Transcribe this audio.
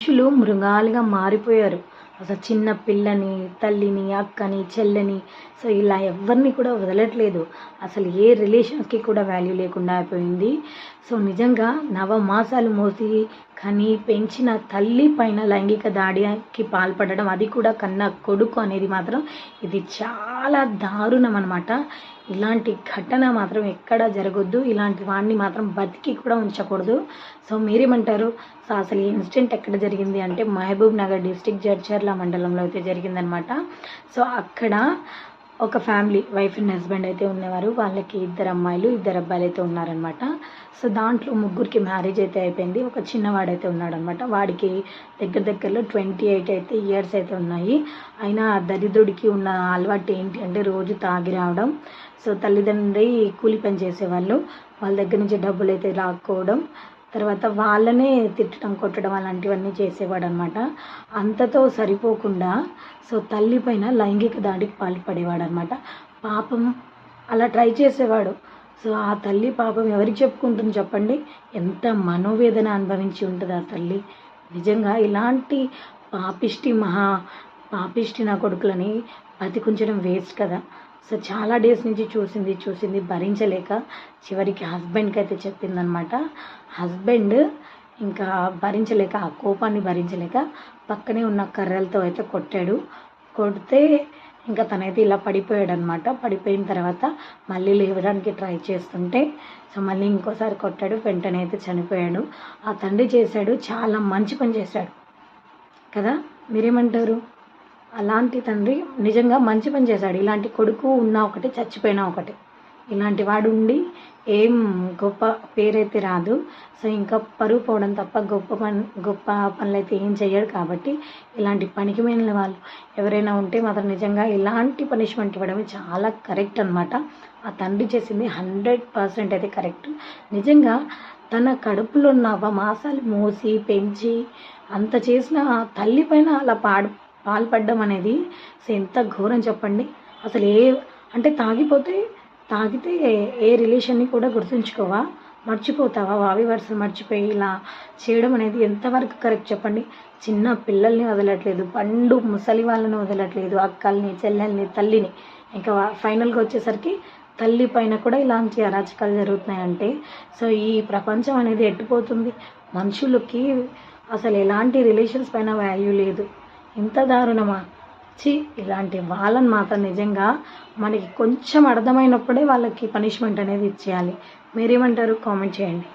మనుషులు మృగాలుగా మారిపోయారు. అసలు చిన్న పిల్లని తల్లిని అక్కని చెల్లని సో ఇలా ఎవరిని కూడా వదలట్లేదు. అసలు ఏ రిలేషన్స్కి కూడా వాల్యూ లేకుండా అయిపోయింది. సో నిజంగా నవమాసాలు మోసి కని పెంచిన తల్లి పైన లైంగిక దాడికి పాల్పడడం అది కూడా కన్న కొడుకు అనేది మాత్రం ఇది చాలా చాలా దారుణం అనమాట ఇలాంటి ఘటన మాత్రం ఎక్కడ జరగొద్దు. ఇలాంటి వాడిని మాత్రం బతికి కూడా ఉంచకూడదు. సో మీరేమంటారు? సో అసలు ఈ ఇన్సిడెంట్ ఎక్కడ జరిగింది అంటే మహబూబ్ నగర్ డిస్టిక్ జడ్చర్ల మండలంలో అయితే జరిగిందనమాట సో అక్కడ ఒక ఫ్యామిలీ వైఫ్ అండ్ హస్బెండ్ అయితే ఉన్నవారు వాళ్ళకి ఇద్దరు అమ్మాయిలు ఇద్దరు అబ్బాయిలు అయితే ఉన్నారనమాట సో దాంట్లో ముగ్గురికి మ్యారేజ్ అయితే అయిపోయింది. ఒక చిన్నవాడైతే ఉన్నాడనమాట వాడికి దగ్గర దగ్గరలో ట్వంటీ ఎయిట్ అయితే ఇయర్స్ అయితే ఉన్నాయి. అయినా దరిద్రుడికి ఉన్న అలవాటు ఏంటి అంటే రోజు తాగి రావడం. సో తల్లిదండ్రి కూలి పని చేసేవాళ్ళు. వాళ్ళ దగ్గర నుంచి డబ్బులు అయితే లాక్కోవడం తర్వాత వాళ్ళనే తిట్టడం కొట్టడం అలాంటివన్నీ చేసేవాడు అనమాట అంతతో సరిపోకుండా సో తల్లి పైన లైంగిక దాడికి పాల్పడేవాడు అనమాట పాపం అలా ట్రై చేసేవాడు. సో ఆ తల్లి పాపం ఎవరికి చెప్పుకుంటుంది చెప్పండి? ఎంత మనోవేదన అనుభవించి ఉంటుంది ఆ తల్లి. నిజంగా ఇలాంటి పాపిష్టి మహా పాపిష్టి నా కొడుకులని బతికుంచడం వేస్ట్ కదా. సో చాలా డేస్ నుంచి చూసింది చూసింది భరించలేక చివరికి హస్బెండ్కి అయితే చెప్పిందనమాట హస్బెండ్ ఇంకా భరించలేక ఆ కోపాన్ని భరించలేక పక్కనే ఉన్న కర్రలతో అయితే కొట్టాడు. కొడితే ఇంకా తనైతే ఇలా పడిపోయాడు అనమాట పడిపోయిన తర్వాత మళ్ళీ లేవడానికి ట్రై చేస్తుంటే సో మళ్ళీ ఇంకోసారి కొట్టాడు వెంటనే అయితే చనిపోయాడు. ఆ తండ్రి చేశాడు చాలా మంచి పని చేశాడు. కదా? మీరేమంటారు? అలాంటి తండ్రి నిజంగా మంచి పని చేశాడు. ఇలాంటి కొడుకు ఉన్నా ఒకటి చచ్చిపోయినా ఒకటి. ఇలాంటి వాడు ఉండి ఏం గొప్ప పేరైతే రాదు. సో ఇంకా పరువు పోవడం తప్ప గొప్ప పని గొప్ప పనులు అయితే ఏం చెయ్యడు కాబట్టి ఇలాంటి పనికి మేలిన వాళ్ళు ఎవరైనా ఉంటే మాత్రం నిజంగా ఇలాంటి పనిష్మెంట్ ఇవ్వడమే చాలా కరెక్ట్ అనమాట ఆ తండ్రి చేసింది హండ్రెడ్ పర్సెంట్ అయితే కరెక్ట్. నిజంగా తన కడుపులో ఉన్న మాసాలు మోసి పెంచి అంత చేసిన తల్లి పైన అలా పాడు పాల్పడడం అనేది అసలు ఎంత ఘోరం చెప్పండి. అసలు ఏ అంటే తాగిపోతే తాగితే ఏ రిలేషన్ని కూడా గుర్తుంచుకోవా? మర్చిపోతావా? వావి వరుస మర్చిపోయి ఇలా చేయడం అనేది ఎంతవరకు కరెక్ట్ చెప్పండి. చిన్న పిల్లల్ని వదలట్లేదు. పండు ముసలి వాళ్ళని వదలట్లేదు. అక్కల్ని చెల్లెల్ని తల్లిని. ఇంకా ఫైనల్గా వచ్చేసరికి తల్లి పైన కూడా ఇలాంటి అరాచకాలు జరుగుతున్నాయంటే సో ఈ ప్రపంచం అనేది ఎట్టిపోతుంది? మనుషులకి అసలు ఎలాంటి రిలేషన్స్ పైన వాల్యూ లేదు. ఇంత దారుణమా? చి ఇలాంటి వాళ్ళని మాత్రం నిజంగా మనకి కొంచెం అర్థమైనప్పుడే వాళ్ళకి పనిష్మెంట్ అనేది ఇచ్చేయాలి. మీరేమంటారు? కామెంట్ చేయండి.